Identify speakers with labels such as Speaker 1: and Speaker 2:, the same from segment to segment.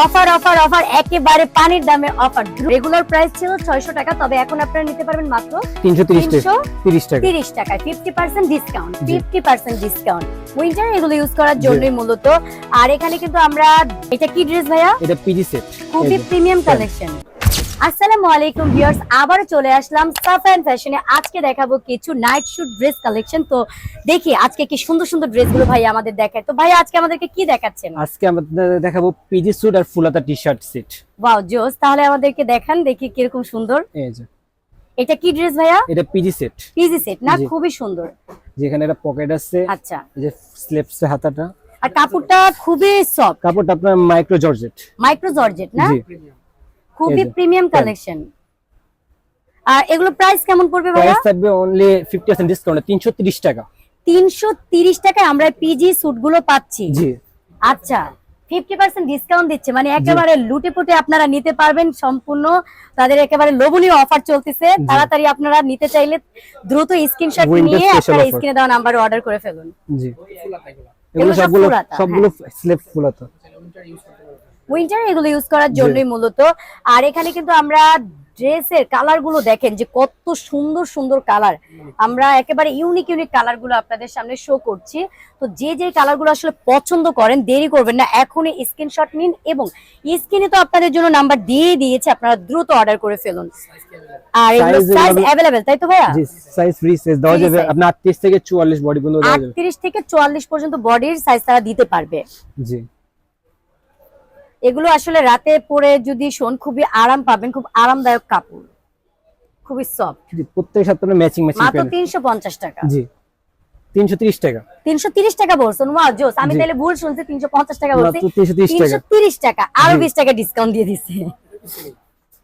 Speaker 1: Offer offer offer একেবারে পানির দামে অফার রেগুলার প্রাইস ছিল ছয়শো টাকা তবে এখন আপনারা নিতে পারবেন মাত্র
Speaker 2: তিনশো তিরিশ টাকা। তিরিশ
Speaker 1: টাকায়। Fifty percent discount. Fifty percent discount winter এগুলো ইউজ করার। জন্যই মূলত। আর এখানে কিন্তু আমরা এটা কি ড্রেস ভাইয়া?
Speaker 2: এটা পিজি সেট
Speaker 1: খুবই প্রিমিয়াম কালেকশন আসসালামু আলাইকুম ভিউয়ার্স আবার চলে আসলাম সাফান ফ্যাশনে। আজকে দেখাবো কিছু নাইট শুট ড্রেস কালেকশন তো দেখি আজকে কি সুন্দর সুন্দর ড্রেসগুলো ভাই আমাদের দেখায়। তো ভাই আজকে আমাদেরকে কি দেখাচ্ছেন?
Speaker 2: আজকে আমাদের দেখাবো পিজি স্যুট আর ফুলাতা টি শার্ট সেট
Speaker 1: ওয়াও জোস তাহলে আমাদেরকে দেখান দেখি কীরকম সুন্দর।
Speaker 2: এই যে।
Speaker 1: এটা কি ড্রেস ভাইয়া?
Speaker 2: এটা পিজি সেট
Speaker 1: পিজি সেট না? খুবই সুন্দর।
Speaker 2: যেখানে একটা পকেট আছে।
Speaker 1: আচ্ছা।
Speaker 2: এই যে স্লিপস হাতাটা।
Speaker 1: আর কাপড়টা খুবই সফট
Speaker 2: কাপড়টা আপনার মাইক্রো জর্জেট
Speaker 1: মাইক্রো জর্জেট না? খুবই প্রিমিয়াম। কালেকশন আর এগুলো প্রাইস কেমন পড়বে ভাইয়া?
Speaker 2: প্রাইস থাকবে অনলি ফিফটি পার্সেন্ট ডিসকাউন্ট তিনশো তিরিশ টাকা।
Speaker 1: তিনশো তিরিশ টাকায় আমরা পিজি স্যুটগুলো পাচ্ছি।
Speaker 2: জি।
Speaker 1: আচ্ছা ফিফটি পার্সেন্ট ডিসকাউন্ট দিচ্ছে মানে একেবারে লুটে পুটে আপনারা নিতে পারবেন সম্পূর্ণ। তাদের একেবারে লোভনীয় অফার চলতেছে। তাড়াতাড়ি আপনারা নিতে চাইলে দ্রুত স্ক্রিনশট নিয়ে আপনারা স্ক্রিনে দেওয়া নাম্বারে অর্ডার করে ফেলুন।
Speaker 2: জি।
Speaker 1: এগুলো
Speaker 2: এগুলো সবগুলো সবগুলো স্লিপ ফুলাতা।
Speaker 1: উইন্টার এগুলো ইউজ করার জন্যই মূলত। আর এখানে কিন্তু আমরা ড্রেসের কালারগুলো দেখেন যে কত সুন্দর সুন্দর কালার আমরা একেবারে ইউনিক ইউনিক কালারগুলো আপনাদের সামনে শো করছি। তো যে যে কালারগুলো আসলে পছন্দ করেন দেরি করবেন না। এখনই স্ক্রিনশট নিন এবং স্ক্রিনে তো আপনাদের জন্য নাম্বার দিয়ে দিয়েছে আপনারা দ্রুত অর্ডার করে ফেলুন। আর এগুলো সাইজ অ্যাভেলেবেল তাই তো ভাইয়া?
Speaker 2: জি সাইজ ফ্রি সাইজ দেওয়া যাবে। আপনার আটত্রিশ থেকে চুয়াল্লিশ বডি পর্যন্ত দেওয়া যাবে।
Speaker 1: আটত্রিশ থেকে চুয়াল্লিশ পর্যন্ত বডির সাইজ তারা দিতে পারবে।
Speaker 2: জি।
Speaker 1: এগুলো আসলে রাতে পরে যদি শোন খুবই আরাম পাবেন খুব আরামদায়ক কাপড়। খুবই সফট
Speaker 2: প্রত্যেক সপ্তাহে ম্যাচিং ম্যাচিং
Speaker 1: মাত্র
Speaker 2: পেন
Speaker 1: তিনশো পঞ্চাশ টাকা।
Speaker 2: জি তিনশো তিরিশ টাকা।
Speaker 1: তিনশো তিরিশ টাকা বলছেন? ওয়াও জোস আমি তাহলে ভুল শুনছি তিনশো পঞ্চাশ টাকা বলছি।
Speaker 2: মাত্র তিনশো তিরিশ
Speaker 1: তিনশো
Speaker 2: টাকা
Speaker 1: তিরিশ টাকা আরও
Speaker 2: জি।
Speaker 1: বিশ টাকা ডিসকাউন্ট দিয়ে দিচ্ছে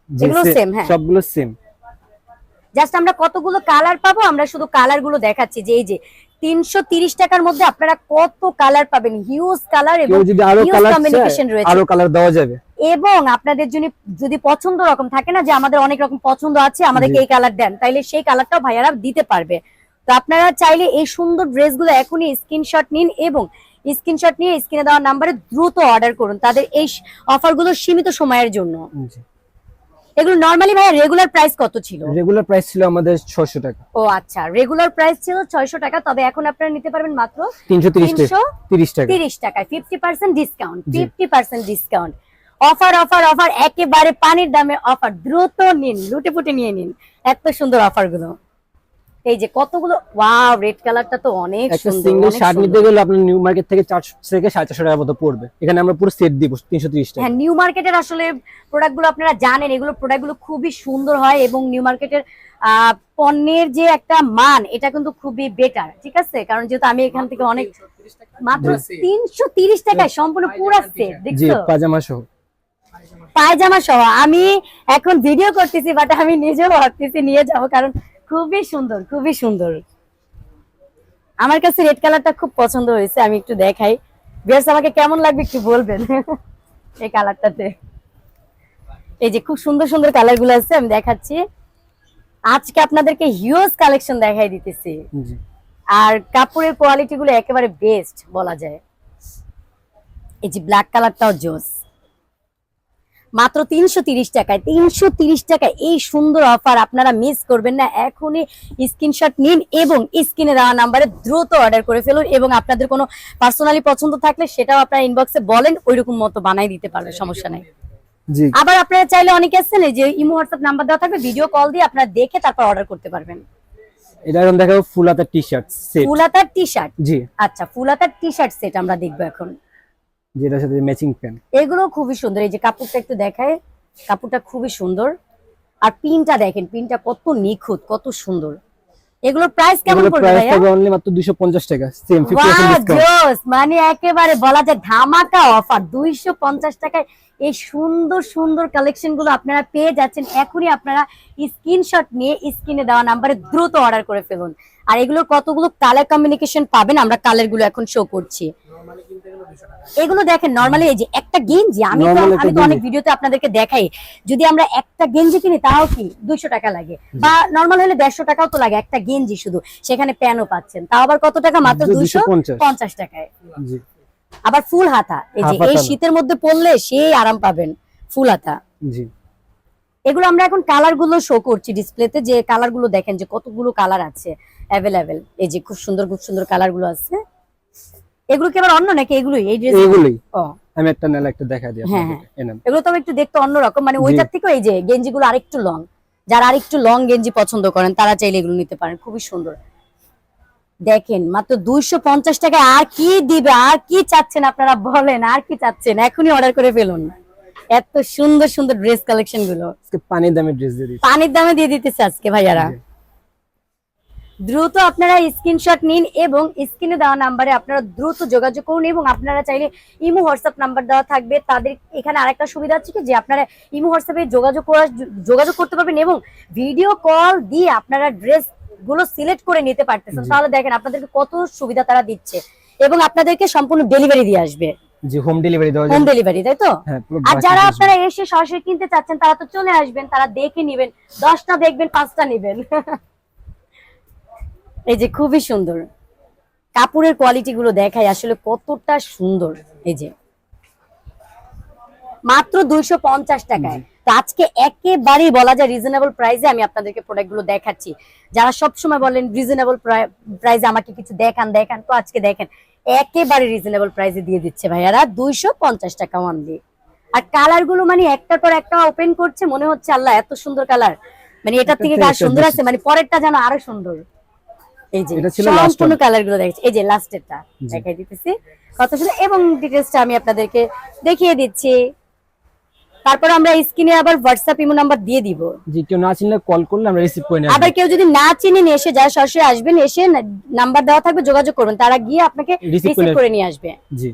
Speaker 1: এগুলো
Speaker 2: সে-
Speaker 1: same, হ্যাঁ।
Speaker 2: সবগুলো সেম
Speaker 1: জাস্ট আমরা কতগুলো কালার পাবো আমরা শুধু কালারগুলো দেখাচ্ছি যে এই যে তিনশো তিরিশ টাকার মধ্যে আপনারা কত কালার পাবেন? হিউজ কালার এবং রয়েছে।
Speaker 2: আরও কালার দেওয়া যাবে।
Speaker 1: এবং আপনাদের জন্য যদি পছন্দ রকম থাকে না যে আমাদের অনেক রকম পছন্দ আছে আমাদেরকে এই কালার দেন তাইলে সেই কালারটাও ভাইয়ারা দিতে পারবে। তো আপনারা চাইলে এই সুন্দর ড্রেসগুলো এখনই স্ক্রিনশট নিন এবং স্ক্রিনশট নিয়ে স্ক্রিনে দেওয়া নাম্বারে দ্রুত অর্ডার করুন। তাদের এই অফারগুলো সীমিত সময়ের জন্য। এগুলো নরমালি ভাই রেগুলার প্রাইস কত ছিল?
Speaker 2: রেগুলার প্রাইস ছিল আমাদের 600 টাকা।
Speaker 1: ও আচ্ছা রেগুলার প্রাইস ছিল ছয়শো টাকা তবে এখন আপনারা নিতে পারবেন মাত্র
Speaker 2: তিনশো তিরিশ টাকা।
Speaker 1: তিনশো
Speaker 2: তিরিশ টাকা।
Speaker 1: তিরিশ টাকায় ফিফটি পার্সেন্ট ডিসকাউন্ট
Speaker 2: জি।
Speaker 1: Fifty percent discount offer offer offer একেবারে পানির দামে অফার দ্রুত নিন লুটেপুটে নিয়ে নিন। এত সুন্দর অফারগুলো। এই যে কতগুলো ওয়াও রেড কালারটা তো অনেক
Speaker 2: একটা
Speaker 1: সুন্দর
Speaker 2: সিঙ্গেল শার্ট নিতে গেলে আপনার নিউ মার্কেট থেকে চারশো থেকে সাড়ে চারশো টাকার মতো পড়বে। এখানে আমরা পুরো সেট দিব তিনশো তিরিশ টাকা।
Speaker 1: হ্যাঁ নিউ মার্কেটের আসলে প্রোডাক্টগুলো আপনারা জানেন এগুলো প্রোডাক্টগুলো খুবই সুন্দর হয় এবং নিউ মার্কেটের আহ, পণ্যের যে একটা মান এটা কিন্তু খুবই বেটার ঠিক আছে? কারণ যেহেতু আমি এখান থেকে অনেক মাত্র তিনশো তিরিশ টাকায় সম্পূর্ণ পুরা সেট
Speaker 2: জি
Speaker 1: দেখছ?
Speaker 2: পাজামা সহ।
Speaker 1: পায়জামা সহ। আমি এখন ভিডিও করতেছি বাট আমি নিজেও ভাবতেছি নিয়ে যাব কারণ খুবই সুন্দর খুবই সুন্দর। আমার কাছে রেড কালারটা খুব পছন্দ হয়েছে আমি একটু দেখাই। বেশ আমাকে কেমন লাগবে একটু বলবেন? এই কালারটাতে এই যে খুব সুন্দর সুন্দর কালারগুলো আছে আমি দেখাচ্ছি। আজকে আপনাদেরকে হিউজ কালেকশন দেখাই দিতেছি। আর কাপড়ের কোয়ালিটি গুলো একেবারে বেস্ট বলা যায়। এই যে ব্ল্যাক কালারটাও জোস মাত্র তিনশো তিরিশ টাকায়। তিনশো তিরিশ টাকায় এই সুন্দর অফার আপনারা মিস করবেন না। এখনই স্ক্রিনশট নিন এবং স্ক্রিনে দেওয়া নাম্বারে দ্রুত অর্ডার করে ফেলুন এবং আপনাদের কোনো পার্সোনালি পছন্দ থাকলে সেটাও আপনারা ইনবক্সে বলেন ওইরকম মতো বানাই দিতে পারবে সমস্যা নেই। আবার আপনারা চাইলে অনেকে আসছেন যে ইমো হোয়াটসঅ্যাপ নাম্বার দেওয়া থাকবে ভিডিও কল দিয়ে আপনারা দেখে তারপর অর্ডার করতে পারবেন।
Speaker 2: এটা এখন দেখাবো ফুল হাতার টি শার্ট সেট
Speaker 1: ফুলাতার টি শার্ট
Speaker 2: জি।
Speaker 1: আচ্ছা ফুলাতার টি শার্ট সেট আমরা দেখব এখন।
Speaker 2: যেটার সাথে ম্যাচিং প্যান্ট
Speaker 1: এগুলো খুবই সুন্দর। এই যে কাপড়টা একটু দেখায় কাপড়টা খুবই সুন্দর। আর পিনটা দেখেন পিনটা কত নিখুঁত কত সুন্দর। এগুলোর প্রাইস কেমন পড়বে ভাইয়া?
Speaker 2: থাকবে অনলি মাত্র 250 টাকা সেম 50% ডিসকাউন্ট!
Speaker 1: মানে একেবারে বলা যায় ধামাকা অফার দুইশো পঞ্চাশ টাকায় এই সুন্দর সুন্দর কালেকশনগুলো আপনারা পেয়ে যাচ্ছেন। এখনই আপনারা স্ক্রিনশট নিয়ে স্ক্রিনে দেওয়া নাম্বারে দ্রুত অর্ডার করে ফেলুন। আর এগুলোর কতগুলো কালার কমিউনিকেশন পাবেন আমরা কালারগুলো এখন শো করছি। এগুলো দেখেন নর্মালি এই যে একটা গেঞ্জি আমি তো আমি তো অনেক ভিডিওতে আপনাদেরকে দেখাই যদি আমরা একটা গেঞ্জি কিনি তাও কি দুইশো টাকা লাগে? বা নর্মাল হলে দেড়শো টাকাও তো লাগে একটা গেঞ্জি শুধু সেখানে প্যানও পাচ্ছেন। তাও আবার কত টাকা? মাত্র দুইশো
Speaker 2: 250
Speaker 1: পঞ্চাশ। টাকায়।
Speaker 2: জি।
Speaker 1: আবার ফুল হাতা এই যে এই শীতের মধ্যে পরলে সেই আরাম পাবেন ফুল হাতা।
Speaker 2: জি।
Speaker 1: এগুলো আমরা এখন কালারগুলো শো করছি ডিসপ্লেতে যে কালারগুলো দেখেন যে কতগুলো কালার আছে অ্যাভেলেবেল এই যে খুব সুন্দর খুব সুন্দর কালারগুলো আছে। এগুলো কি আবার অন্য নাকি? এগুলোই এই ড্রেস
Speaker 2: এগুলোই।
Speaker 1: ও।
Speaker 2: আমি একটা নালে একটা দেখা দিই
Speaker 1: হ্যাঁ,
Speaker 2: আপনাদেরকে। এনাম
Speaker 1: এগুলো তো একটু দেখতে অন্যরকম। মানে ওইটার থেকে এই যে গেঞ্জি গুলো আরেকটু লং যারা আরেকটু লং গেঞ্জি পছন্দ করেন তারা চাইলে এগুলো নিতে পারেন। খুবই সুন্দর। দেখেন মাত্র দুইশো পঞ্চাশ টাকা আর কি দিবে আর কি চাচ্ছেন আপনারা বলেন আর কি চাচ্ছেন? এখনই অর্ডার করে ফেলুন। এত সুন্দর সুন্দর ড্রেস
Speaker 2: কালেকশনগুলো। পানির দামে ড্রেস দিয়ে দিচ্ছি।
Speaker 1: পানির দামে দিয়ে দিতেছে আজকে ভাইয়ারা। দ্রুত আপনারা স্ক্রিনশট নিন এবং স্ক্রিনে দেওয়া নাম্বারে আপনারা দ্রুত যোগাযোগ করুন এবং আপনারা চাইলে ইমো হোয়াটসঅ্যাপ নাম্বার দেওয়া থাকবে। তাদের এখানে আরেকটা সুবিধা আছে কি? যে আপনারা ইমো হোয়াটসঅ্যাপে যোগাযোগ করা যোগাযোগ করতে পারবেন এবং ভিডিও কল দিয়ে আপনারা ড্রেসগুলো সিলেক্ট করে নিতে পারতেছেন। তাহলে দেখেন আপনাদেরকে কত সুবিধা তারা দিচ্ছে এবং আপনাদেরকে সম্পূর্ণ ডেলিভারি দিয়ে আসবে।
Speaker 2: জি হোম ডেলিভারি দেওয়া
Speaker 1: হোম ডেলিভারি তাই তো?
Speaker 2: হ্যাঁ
Speaker 1: আর যারা আপনারা এসে সরাসরি কিনতে চাচ্ছেন তারা তো চলে আসবেন তারা দেখে নিবেন দশটা দেখবেন পাঁচটা নিবেন। এই যে খুবই সুন্দর। কাপড়ের কোয়ালিটি গুলো দেখাই আসলে কতটা সুন্দর এই যে। মাত্র দুইশো পঞ্চাশ টাকায়। তো আজকে একেবারেই বলা যায় রিজনেবল প্রাইসে আমি আপনাদেরকে প্রোডাক্টগুলো দেখাচ্ছি। যারা সব সময় বলেন রিজনেবল প্রাইসে আমাকে কিছু দেখান দেখান তো আজকে দেখেন। একেবারে রিজনেবল প্রাইসে দিয়ে দিচ্ছে ভাইয়ারা দুইশো পঞ্চাশ টাকা অনলি আর কালারগুলো মানে একটার পর একটা ওপেন করছে মনে হচ্ছে আল্লাহ এত সুন্দর কালার মানে এটার থেকে কার সুন্দর। আছে মানে পরেরটা যেন আরও সুন্দর। এই যে সম্পূর্ণ কালারগুলো দেখছি এই যে লাস্টেরটা দেখাই দিতেছি। কত সুন্দর এবং ডিটেলসটা আমি আপনাদেরকে দেখিয়ে দিচ্ছি। তারপর আমরা স্ক্রিনে আবার হোয়াটসঅ্যাপ ইমো নাম্বার দিয়ে দিব।
Speaker 2: জি কেউ না চিনলে কল করলে আমরা রিসিভ করে নেব।
Speaker 1: আবার কেউ যদি না চিনেন এসে যায় সরাসরি আসবেন এসে নাম্বার দেওয়া থাকবে যোগাযোগ করবেন তারা গিয়ে আপনাকে রিসিভ
Speaker 2: করে-
Speaker 1: করে নিয়ে আসবে।
Speaker 2: জি।